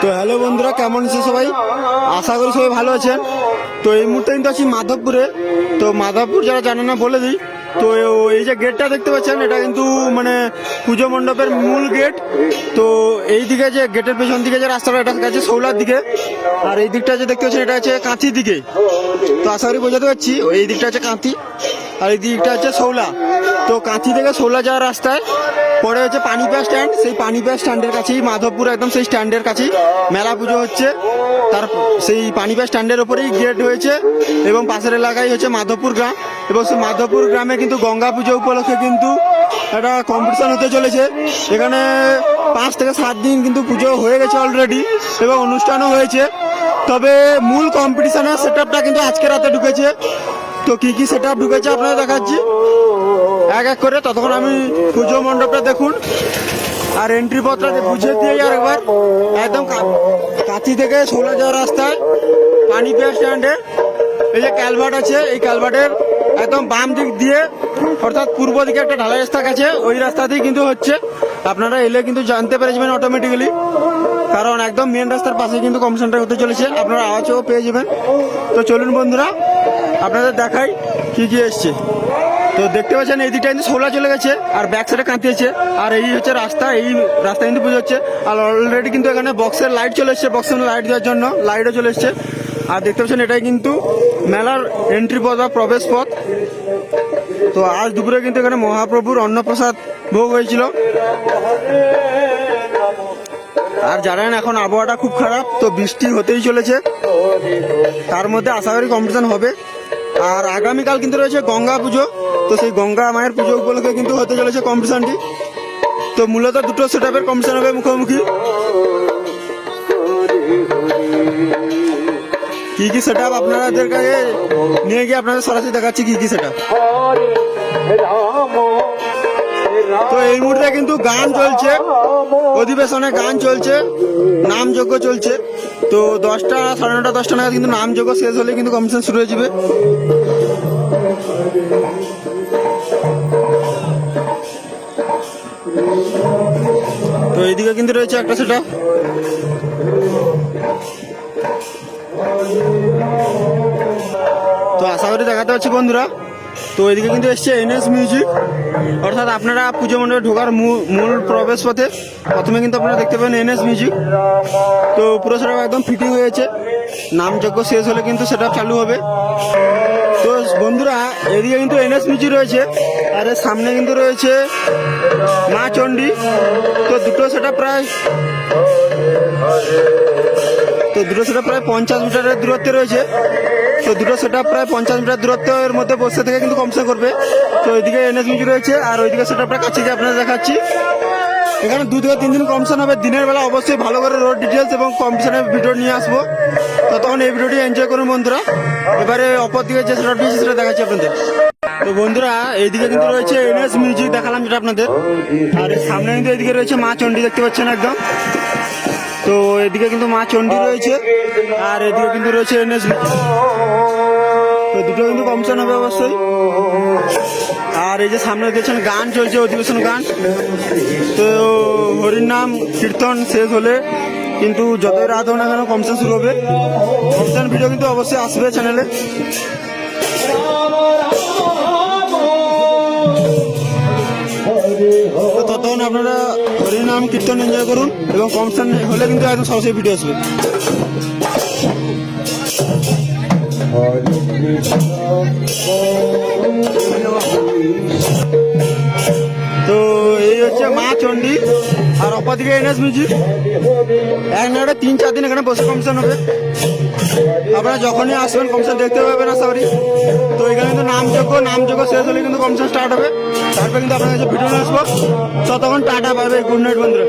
তো হ্যালো বন্ধুরা, কেমন আছে সবাই? আশা করি সবাই ভালো আছেন। তো এই মুহূর্তে কিন্তু আছি মাধবপুরে। তো মাধবপুর যারা জানে না, বলে দিই। তো এই যে গেটটা দেখতে পাচ্ছেন, এটা কিন্তু মানে পুজো মণ্ডপের মূল গেট তো এই দিকে যে গেটের পেছন দিকে যে রাস্তাটা, এটা আছে সৌলার দিকে। আর এই দিকটা যে দেখতে পাচ্ছেন, এটা আছে কাঁথির দিকে। তো আশা করি বোঝাতে পারছি, এই দিকটা আছে কাঁথি। আর এই দিকটা হচ্ছে সৌলা। তো কাঁথি থেকে সৌলা যাওয়ার রাস্তায় পরে হচ্ছে পানিপা স্ট্যান্ড সেই পানিপা স্ট্যান্ডের কাছেই মাধবপুর একদম সেই স্ট্যান্ডের কাছেই মেলা পুজো হচ্ছে। তার সেই পানিপা স্ট্যান্ডের ওপরেই গেট হয়েছে এবং পাশের এলাকায় হচ্ছে মাধবপুর গ্রাম। এবং সেই মাধবপুর গ্রামে কিন্তু গঙ্গা পুজো উপলক্ষে কিন্তু একটা কম্পিটিশন হতে চলেছে। এখানে পাঁচ থেকে সাত দিন কিন্তু পুজো হয়ে গেছে অলরেডি এবং অনুষ্ঠানও হয়েছে। তবে মূল কম্পিটিশনের সেট আপটা কিন্তু আজকে রাতে ঢুকেছে। তো কি কি সেট ঢুকেছে আপনারা দেখাচ্ছি? এক এক করে, ততক্ষণ আমি পুজো মণ্ডপটা দেখুন। আর এন্ট্রি পথটা বুঝে দিয়ে আর একবার একদম কাঁথি থেকে ষোলো যাওয়ার রাস্তায়, পানি পেয়ার স্ট্যান্ডে এই যে ক্যালভার্ট আছে, এই ক্যালভার্টের একদম বাম দিক দিয়ে, অর্থাৎ পূর্ব দিকে একটা ঢালাই রাস্তা আছে ওই রাস্তাতেই কিন্তু হচ্ছে। আপনারা এলে কিন্তু জানতে পেরে যাবেন অটোমেটিক্যালি কারণ একদম মেন রাস্তার পাশে কিন্তু কমিশনটা হতে চলেছে। আপনারা আওয়াজও পেয়ে যাবেন। তো চলুন বন্ধুরা আপনাদের দেখাই কি কি এসছে। তো দেখতে পাচ্ছেন, এই দিকটা কিন্তু সোলা চলে গেছে, আর ব্যাক সাইডে কাঁতিয়েছে আর এই হচ্ছে রাস্তা, এই রাস্তা কিন্তু পুজো হচ্ছে আর অলরেডি কিন্তু এখানে বক্সের লাইট চলে এসছে বক্সের লাইট দেওয়ার জন্য লাইটও চলে এসছে। আর দেখতে পাচ্ছেন, এটাই কিন্তু মেলার এন্ট্রি পথ বা প্রবেশ পথ। তো আজ দুপুরে কিন্তু এখানে মহাপ্রভুর অন্নপ্রসাদ ভোগ হয়েছিল। আর জানেন এখন আবহাওয়াটা খুব খারাপ, তো বৃষ্টি হতেই চলেছে। তার মধ্যে আশা করি কম্পিটিশন হবে। আর আগামীকাল কিন্তু রয়েছে গঙ্গা পুজো, তো সেই গঙ্গা মায়ের পুজো উপলক্ষে কিন্তু হতে চলেছে কম্পিটিশনটি তো মূলত দুটো সেট আপের কম্পিটিশন হবে মুখোমুখি। কি কি সেট আপ আপনাদের কাছে? নিয়ে গিয়ে আপনাদের সরাসরি দেখাচ্ছি কি কি সেট আপ এই মুহূর্তে কিন্তু গান চলছে। অধিবেশনে গান চলছে নাম নামযজ্ঞ চলছে। তো দশটা, সাড়ে নটা, দশটা নাগাদ কিন্তু নাম নামযজ্ঞ শেষ হলে কিন্তু কমিশন শুরু হয়ে যাবে। তো এইদিকে কিন্তু রয়েছে একটা সেটা। তো আশা করি দেখাতে পাচ্ছি বন্ধুরা। তো এদিকে কিন্তু এসছে এনএস মিউজিক অর্থাৎ আপনারা পুজো মণ্ডপে ঢোকার মূল প্রবেশ পথে প্রথমে কিন্তু আপনারা দেখতে পাবেন এনএস মিউজিক তো পুরো সেটা একদম ফিটিং হয়েছে নামযজ্ঞ শেষ হলে কিন্তু সেটা চালু হবে। তো বন্ধুরা, এদিকে কিন্তু এনএস মিউজিক রয়েছে। আর সামনে কিন্তু রয়েছে মা চণ্ডী। তো দুটো সেটা প্রায় তো দুটো সেটা প্রায় পঞ্চাশ মিটারের দূরত্বে রয়েছে। তো দুটো সেটা প্রায় পঞ্চাশ মিটার দূরত্বের মধ্যে বসে থেকে কিন্তু কমসে করবে। তো ওইদিকে এনএস মিউজিক রয়েছে আর ওইদিকে সেটা প্রায় কাছে গিয়ে আপনারা দেখাচ্ছি। এখানে দু থেকে তিন দিন কমিশন হবে। দিনের বেলা অবশ্যই ভালো করে রোড ডিটেলস এবং কম্পিটিশনের ভিডিও নিয়ে আসব। তো তখন এই ভিডিওটি এনজয় করুন বন্ধুরা। এবারে অপর দিকে যে সেটা দিয়েছে সেটা দেখাচ্ছি আপনাদের। তো বন্ধুরা, এইদিকে কিন্তু রয়েছে এনএস মিউজিক দেখালাম যেটা আপনাদের। আর সামনে কিন্তু এইদিকে রয়েছে মা চণ্ডী, দেখতে পাচ্ছেন একদম। তো এদিকে কিন্তু মা চণ্ডী রয়েছে, আর এদিকে কিন্তু রয়েছে এনএস তো দুটো কিন্তু কমিশন হবে অবশ্যই। আর এই যে সামনে দেখছেন গান চলছে, অধিবেশন গান। তো হরির নাম কীর্তন শেষ হলে কিন্তু যতই রাত হোক না কেন কমিশন শুরু হবে। কমিশন ভিডিও কিন্তু অবশ্যই আসবে চ্যানেলে আপনারা হরিনাম কীর্তন এনজয় করুন এবং কমসান হলে কিন্তু একদম সরাসরি ভিডিও আসবে। তো চণ্ডী আর অপরদিকে এনএস মিউজিক। এক নাটা তিন, চার দিন এখানে বসে কমিশন হবে। আপনারা যখনই আসবেন কমিশন দেখতে পাবেন আশা করি তো এখানে কিন্তু নামযোগ্য নামযোগ্য শেষ হলে কিন্তু কমিশন স্টার্ট হবে। তারপর কিন্তু আপনার কাছে ভিডিও আসব। ততক্ষণ টাটা পাবে গুড নাইট বন্ধুরা।